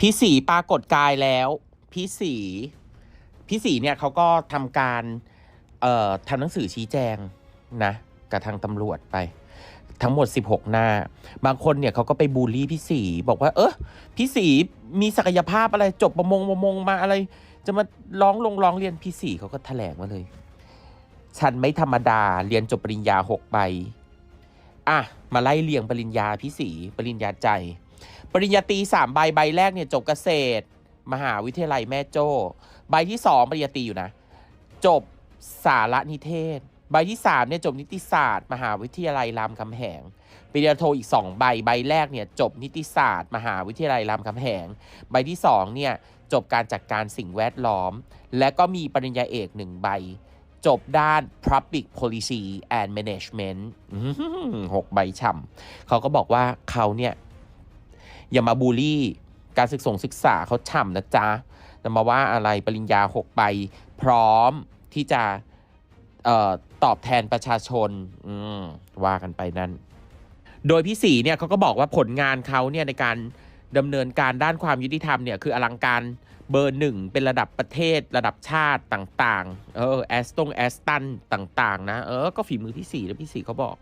พี่สีปรากฏกายแล้วพี่สีพี่สีเนี่ยเขาก็ทำการเอ่อทำหนังสือชี้แจงนะกับทางตำรวจไป ทั้งหมด 16 หน้า บางคนเนี่ยเขาก็ไปบูลลี่พี่สีบอกว่า เออพี่สีมีศักยภาพอะไรจบประมงประมงมาอะไร จะมาร้องลงร้องเรียนพี่สีเขาก็แถลงมาเลย ฉันไม่ธรรมดาเรียนจบปริญญาหกใบอะมาไล่เรียงปริญญาพี่สีปริญญาใจ ปริญญาตรีสามใบใบแรกเนี่ยจบเกษตร มหาวิทยาลัยแม่โจ้ ใบที่สองปริญญาตรีอยู่นะ จบสารนิเทศ ใบที่สามเนี่ยจบนิติศาสตร์ มหาวิทยาลัยรามคำแหงปริญญาโทอีกสองใบใบแรกเนี่ยจบนิติศาสตร์ มหาวิทยาลัยรามคำแหง ใบที่สองเนี่ยจบการจัดการสิ่งแวดล้อม และก็มีปริญญาเอกหนึ่งใบ จบด้าน Public Policy and Management อื้อหือหกใบช่ำเขาก็บอกว่าเขาเนี่ย อย่ามาบูลลี่ การศึกษงศึกษาเขาฉ่ำนะจ๊ะจะมาว่าอะไรปริญญาหกใบพร้อมที่จะออตอบแทนประชาชนว่ากันไปนั่น โดยพี่สีเนี่ยเขาก็บอกว่าผลงานเขาเนี่ยในการดำเนินการด้านความยุติธรรมเนี่ยคืออลังการเบอร์หนึ่งเป็นระดับประเทศระดับชาติต่าง ๆ เออแอสตงแอสตันต่าง ๆ นะ เออ ก็ฝีมือพี่สีแล้วพี่สีเขาบอก